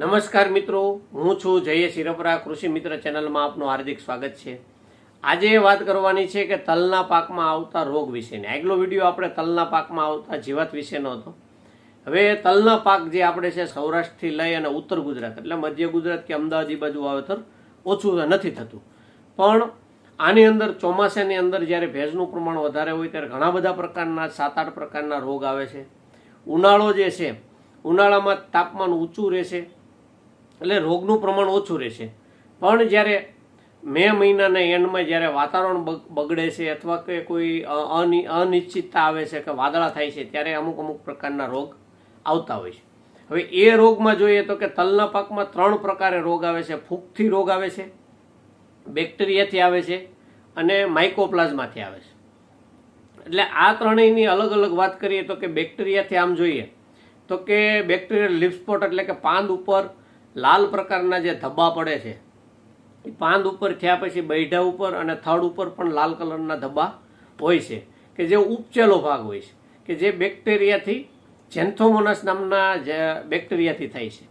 નમસ્કાર મિત્રો, હું છું જય શિરપરા કૃષિ મિત્ર ચેનલમાં આપનું હાર્દિક સ્વાગત છે. આજે વાત કરવાની છે કે તલના પાકમાં આવતા રોગ વિશેની. આગલો વીડિયો આપણે તલના પાકમાં આવતા જીવાત વિશેનો હતો. હવે તલના પાક જે આપણે છે સૌરાષ્ટ્રથી લઈ અને ઉત્તર ગુજરાત, એટલે મધ્ય ગુજરાત કે અમદાવાદ બાજુ વાવેતર ઓછું નથી થતું. પણ આની અંદર ચોમાસાની અંદર જ્યારે ભેજનું પ્રમાણ વધારે હોય ત્યારે ઘણા બધા પ્રકારના, સાત આઠ પ્રકારના રોગ આવે છે. ઉનાળો જે છે, ઉનાળામાં તાપમાન ઊંચું રહેશે. એટલે રોગનું પ્રમાણ ઓછું રહેશે. પણ જ્યારે મે મહિનાના એન્ડમાં જ્યારે વાતાવરણ બગ- બગડે છે અથવા કે કોઈ અનિ- અનિશ્ચિતતા આવે છે કે વાદળા થાય છે, ત્યારે અમુક અમુક પ્રકારના રોગ આવતા હોય છે. હવે એ રોગમાં જોઈએ તો કે તલના પાકમાં ત્રણ પ્રકારે રોગ આવે છે. ફૂગથી રોગ આવે છે, બેક્ટેરિયાથી આવે છે અને માઇકોપ્લાઝમાંથી આવે છે. એટલે આ ત્રણેયની અલગ અલગ વાત કરીએ તો કે બેક્ટેરિયાથી આમ જોઈએ તો કે બેક્ટેરિયલ લીફ સ્પોટ એટલે કે પાંદ ઉપર લાલ પ્રકારના જે ધબ્બા પડે છે, એ પાંદ ઉપર થયા પછી બૈઢા ઉપર અને થડ ઉપર પણ લાલ કલરના ધબ્બા હોય છે, કે જે ઉપચેલો ભાગ હોય છે, કે જે બેક્ટેરિયાથી, જેન્થોમોનસ નામના જે બેક્ટેરિયાથી થાય છે.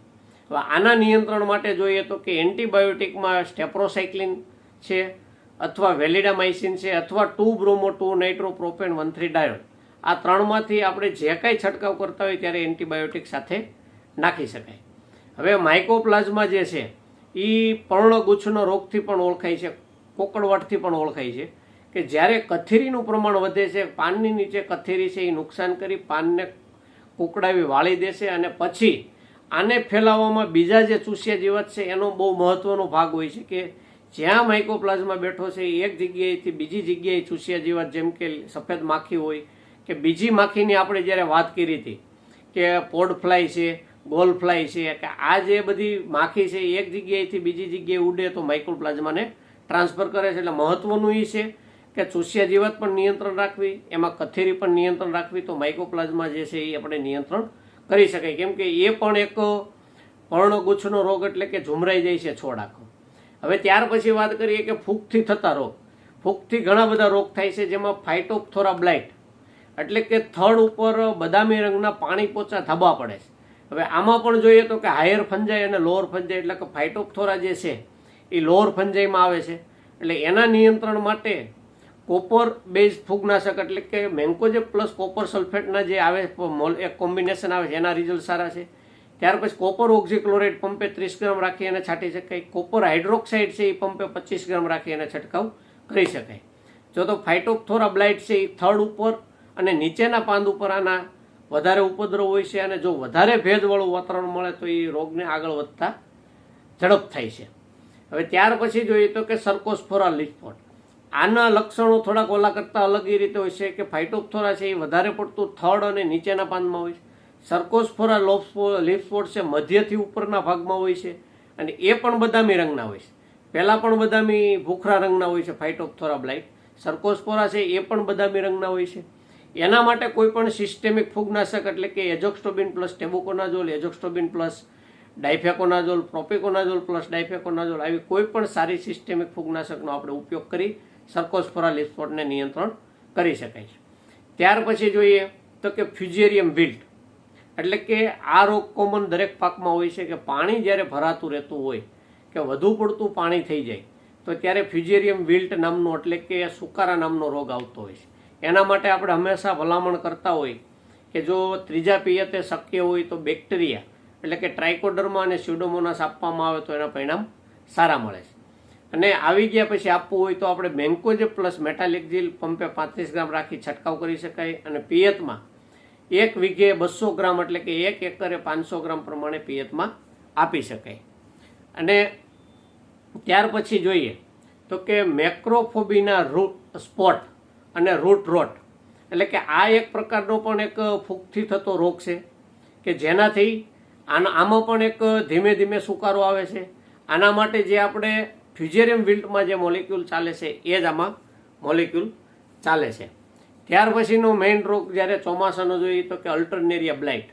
હવે આના નિયંત્રણ માટે જોઈએ તો કે એન્ટીબાયોટિકમાં સ્ટેપ્રોસાયક્લિન છે, અથવા વેલિડામાઇસિન છે, અથવા two bromo two nitropropane one three diode. આ ત્રણમાંથી આપણે જે કાંઈ છંટકાવ કરતા હોય ત્યારે એન્ટીબાયોટિક સાથે નાખી શકાય. હવે માઇકોપ્લાઝમા જે છે એ પર્ણગુચ્છનો રોગથી પણ ઓળખાય છે, કોકડવટથી પણ ઓળખાય છે, કે જ્યારે કથેરીનું પ્રમાણ વધે છે, પાનની નીચે કથેરી છે એ નુકસાન કરી પાનને કુકડાવી વાળી દેશે અને પછી આને ફેલાવવામાં બીજા જે ચૂસ્યા જીવાત છે, એનો બહુ મહત્વનો ભાગ હોય છે કે જ્યાં માઇકોપ્લાઝમા બેઠો છે એક જગ્યાએથી બીજી જગ્યાએ ચૂસ્યા જીવાત, જેમ કે સફેદ માખી હોય, કે બીજી માખીની આપણે જ્યારે વાત કરી હતી, કે પોડ ફ્લાય છે ગોલ ફ્લાય છે કે આ જે બધી માખી છે, એક જગ્યાએથી બીજી જગ્યાએ ઉડે તો માઇક્રોપ્લાઝમાને ટ્રાન્સફર કરે છે. એટલે મહત્વનું એ છે કે ચૂસ્યા જીવાત પણ નિયંત્રણ રાખવી, એમાં કથેરી પણ નિયંત્રણ રાખવી તો માઇક્રોપ્લાઝમા જે છે એ આપણે નિયંત્રણ કરી શકાય. કેમ કે એ પણ એક પર્ણગુચ્છનો રોગ એટલે કે ઝુમરાઈ જાય છે છોડ આખો. હવે ત્યાર પછી વાત કરીએ કે ફૂગથી થતા રોગ. ફૂગથી ઘણા બધા રોગ થાય છે, જેમાં ફાઇટોપથોરા બ્લાઇટ એટલે કે થડ ઉપર બદામી રંગના પાણી પોચા ધબ્બા પડે છે. હવે આમાં પણ જોઈએ તો કે હાયર ફંજાઈ અને લોઅર ફંજાઈ એટલે કે ફાઇટોપથોરા જે છે, એ લોઅર ફંજાઈમાં આવે છે. એટલે એના નિયંત્રણ માટે કોપર બેઝ ફૂગનાશક એટલે કે મેન્કોજેબ પ્લસ કોપર સલ્ફેટના જે આવે એક કોમ્બિનેશન આવે છે, એના રિઝલ્ટ સારા છે. ત્યાર પછી કોપર ઓક્ઝીક્લોરાઇડ પંપે ત્રીસ ગ્રામ રાખી અને છાંટી શકાય. કોપર હાઇડ્રોક્સાઇડ છે, એ પંપે પચીસ ગ્રામ રાખી અને છંટકાવ કરી શકાય. જો તો ફાઇટોપથોરા બ્લાઇટ છે, એ થડ ઉપર અને નીચેના પાંદ ઉપર આના વધારે ઉપદ્રવ હોય છે અને જો વધારે ભેજવાળું વાતાવરણ મળે તો એ રોગને આગળ વધતા ઝડપ થાય છે. હવે ત્યાર પછી જોઈએ તો કે સરકોસ્ફોરા લીફપોટ આના લક્ષણો થોડાક ઓલા કરતાં અલગ એ રીતે હોય છે કે ફાઇટોપ્થોરા છે એ વધારે પડતું થડ અને નીચેના પાનમાં હોય છે. સર્કોસ્ફોરા લોફો લીફસ્પોટ છે મધ્યથી ઉપરના ભાગમાં હોય છે અને એ પણ બદામી રંગના હોય છે. પહેલાં પણ બદામી ભૂખરા રંગના હોય છે ફાઇટોપ્થોરા બ્લાઇટ. સર્કોસ્ફોરા છે એ પણ બદામી રંગના હોય છે. એના માટે કોઈ પણ સિસ્ટેમિક ફૂગનાશક એટલે કે azoxystrobin plus tebuconazole, azoxystrobin plus difenoconazole, propiconazole plus difenoconazole આવી કોઈ પણ સારી સિસ્ટેમિક ફૂગનાશકનો આપણે ઉપયોગ કરી સરકોસ્ફોરા લિસ્ફોટને નિયંત્રણ કરી શકાય છે. ત્યાર પછી જોઈએ તો કે ફ્યુઝેરિયમ વિલ્ટ. એટલે કે આ રોગ કોમન દરેક પાકમાં હોય છે કે પાણી જ્યારે ભરાતું રહેતું હોય કે વધુ પડતું પાણી થઈ જાય તો ત્યારે ફ્યુઝેરિયમ વિલ્ટ નામનો એટલે કે સુકારા નામનો રોગ આવતો હોય છે. એના માટે આપણે હંમેશા ભલામણ કરતા હોય કે જો ત્રીજા પિયતે શક્ય હોય તો બેક્ટેરિયા, એટલે કે ટ્રાઇકોડર્મા અને સ્યુડોમોનાસ આપવામાં આવે તો એના પરિણામ સારા મળે છે. અને આવી ગયા પછી આપવું હોય તો આપણે બેન્કોજ પ્લસ મેટાલિકઝિલ પંપે પાંત્રીસ ગ્રામ રાખી છંટકાવ કરી શકાય અને પિયતમાં એક વીઘે બસો ગ્રામ એટલે કે એક એકરે પાંચસો ગ્રામ પ્રમાણે પિયતમાં આપી શકાય. અને ત્યાર પછી જોઈએ તો કે મેક્રોફોબીના રૂટ સ્પોટ અને રૂટ રોટ એટલે કે આ એક પ્રકારનો પણ એક ફૂગથી થતો રોગ છે, કે જેનાથી આમાં પણ એક ધીમે ધીમે સુકારો આવે છે. આના માટે જે આપણે ફ્યુઝેરિયમ વિલ્ટમાં જે મોલિક્યુલ ચાલે છે, એ જ આમાં મોલિક્યુલ ચાલે છે. ત્યાર પછીનો મેઇન રોગ જ્યારે ચોમાસાનો જોઈએ તો કે અલ્ટરનેરિયા બ્લાઇટ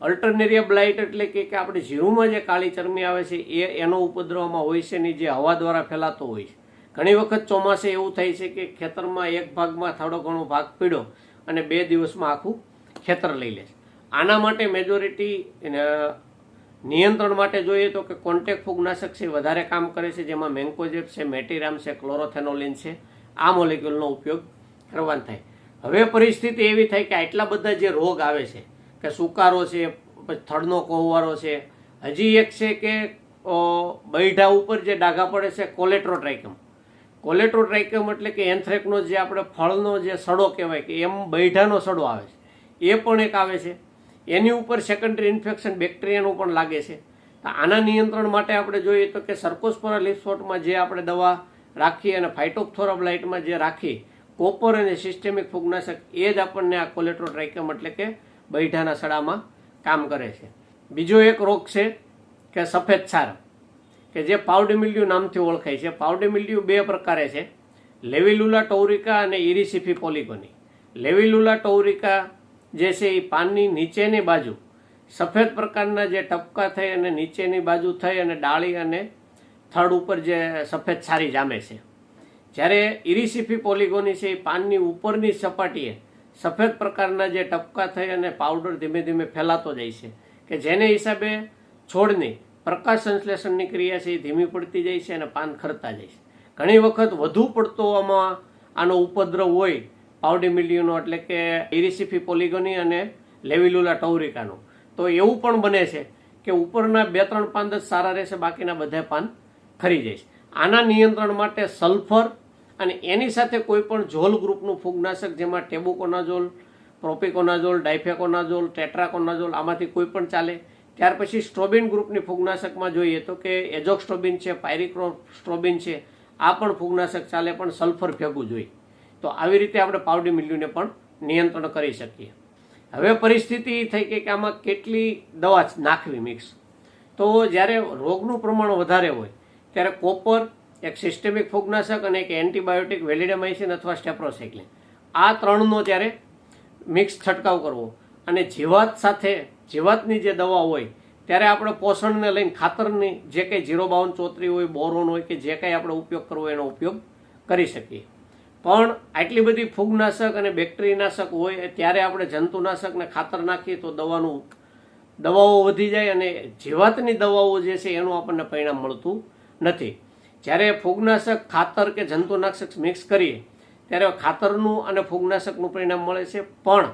અલ્ટરનેરિયા બ્લાઇટ એટલે કે કે આપણે જીરુમાં જે કાળી ચરમી આવે છે, એ, એનો ઉપદ્રવમાં હોય છે ને જે હવા દ્વારા ફેલાતો હોય છે. ઘણી વખત ચોમાસે એવું થાય છે કે ખેતરમાં એક ભાગમાં થોડો ઘણો ભાગ પીડો અને બે દિવસમાં આખું ખેતર લઈ લે છે. આના માટે મેજોરિટી નિયંત્રણ માટે જોઈએ તો કે કોન્ટેક ફૂગનાશક છે, વધારે કામ કરે છે, જેમાં મેન્કોજેપ છે, મેટીરામ છે, ક્લોરોથેનોલિન છે, આ મોલેક્યુલનો ઉપયોગ કરવાનો થાય. હવે પરિસ્થિતિ એવી થાય કે આટલા બધા જે રોગ આવે છે, કે સુકારો છે થડનો કોહવારો છે, હજી એક છે કે બૈઢા ઉપર જે ડાઘા પડે છે, કોલેટ્રોટ્રાઇકમ. કોલેટ્રોટ્રાઇકમ એટલે કે એન્થ્રેકનો જે આપણે ફળનો જે સડો કહેવાય કે એમ બૈઠાનો સડો આવે છે. એ પણ એક આવે છે. એની ઉપર સેકન્ડરી ઇન્ફેક્શન બેક્ટેરિયાનું પણ લાગે છે. તો આના નિયંત્રણ માટે આપણે જોઈએ તો કે સરકોસ્પોરા લિફ્સોટમાં જે આપણે દવા રાખી અને ફાઇટોપ્થોરાબ્લાઇટમાં જે રાખી કોપર અને સિસ્ટેમિક ફૂગનાશક, એ જ આપણને આ કોલેટ્રોટ્રાઇકમ એટલે કે બૈઠાના સડામાં કામ કરે છે. બીજો એક રોગ છે કે સફેદ છાર કે જે પાવડી મિલ્યુ નામથી ઓળખાય છે. પાવડી મિલ્યુ બે પ્રકારે છે. લેવિલુલા ટૌરિકા અને ઇરિસિફી પોલિકોની લેવિલુલા ટૌરિકા જે છે એ પાનની નીચેની બાજુ સફેદ પ્રકારના જે ટપકા થઈ અને નીચેની બાજુ થઈ અને ડાળી અને થડ ઉપર જે સફેદ છારી જામે છે. જ્યારે ઇરિસિફી પોલિગોની છે એ પાનની ઉપરની સપાટીએ સફેદ પ્રકારના જે ટપકા થઈ અને પાવડર ધીમે ધીમે ફેલાતો જાય છે. કે જેને હિસાબે છોડની પ્રકાશ સંશ્લેષણની ક્રિયા છે એ ધીમી પડતી જાય છે અને પાન ખરતા જાય છે. ઘણી વખત વધુ પડતો આમાં આનો ઉપદ્રવ હોય પાવડી મિલિયનો એટલે કે ઇરિસિફી પોલિગોની અને લેવિલુલા ટૌરિકાનો. તો એવું પણ બને છે કે ઉપરના બે ત્રણ પાન જ સારા રહેશે, બાકીના બધા પાન ખરી જઈશ આના નિયંત્રણ માટે સલ્ફર અને એની સાથે કોઈ પણ ઝોલ ગ્રુપનું ફૂગનાશક, જેમાં ટેબુકોનાઝોલ, પ્રોપિકોનાઝોલ, ડાયફેકોનાઝોલ, ટેટ્રાકોનાઝોલ આમાંથી કોઈ પણ ચાલે ત્યાર પછી સ્ટ્રોબિન ગ્રુપની ફૂગનાશકમાં જોઈએ તો કે એજોક્સ્ટ્રોબિન છે, પાયરિક્રોસ્ટ્રોબિન છે, આ પણ ફૂગનાશક ચાલે પણ સલ્ફર ભેગું જોઈએ. તો આવી રીતે આપણે પાવડી મિલ્યુને પણ નિયંત્રણ કરી શકીએ. હવે પરિસ્થિતિ થઈ કે આમાં કેટલી દવા નાખવી મિક્સ તો જ્યારે રોગનું પ્રમાણ વધારે હોય, ત્યારે કોપર, એક સિસ્ટેમિક ફૂગનાશક અને એક એન્ટીબાયોટિક વેલિડેમાઇસિન અથવા સ્ટેપ્રોસાઇક્લિન આ ત્રણનો ત્યારે મિક્સ છંટકાવ કરવો. અને જીવાત સાથે જીવાતની જે દવા હોય, ત્યારે આપણે પોષણને લઈને ખાતરની જે કંઈ જીરો બાવન ચોત્રી હોય, બોરોન હોય કે જે કંઈ આપણે ઉપયોગ કરવો એનો ઉપયોગ કરી શકીએ. પણ આટલી બધી ફૂગનાશક અને બેક્ટેરિયાનાશક હોય ત્યારે આપણે જંતુનાશક ને ખાતર નાખીએ તો દવાનું, દવાઓ વધી જાય અને જીવાતની દવાઓ જે છે એનું આપણને પરિણામ મળતું નથી. જ્યારે ફૂગનાશક, ખાતર કે જંતુનાશક મિક્સ કરીએ, ત્યારે ખાતરનું અને ફૂગનાશકનું પરિણામ મળે છે. પણ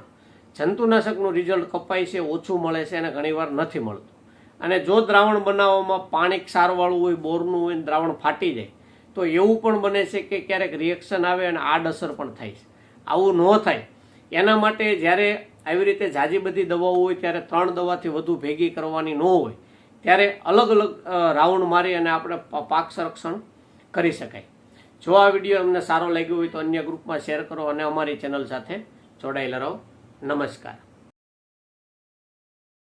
જંતુનાશકનું રિઝલ્ટ કપાય છે, ઓછું મળે છે અને ઘણીવાર નથી મળતું. અને જો દ્રાવણ બનાવવામાં પાણી ક્ષારવાળું હોય, બોરનું હોય દ્રાવણ ફાટી જાય, તો એવું પણ બને છે કે ક્યારેક રિએક્શન આવે અને આડઅસર પણ થાય છે. આવું ન થાય. એના માટે જ્યારે આવી રીતે જાજી બધી દવાઓ હોય, ત્યારે ત્રણ દવાથી વધુ ભેગી કરવાની ન હોય, ત્યારે અલગ અલગ રાઉન્ડ મારી અને આપણે પાક સંરક્ષણ કરી શકાય. જો આ વીડિયો અમને સારો લાગ્યો હોય તો અન્ય ગ્રુપમાં શેર કરો અને અમારી ચેનલ સાથે જોડાયેલા રહો. નમસ્કાર.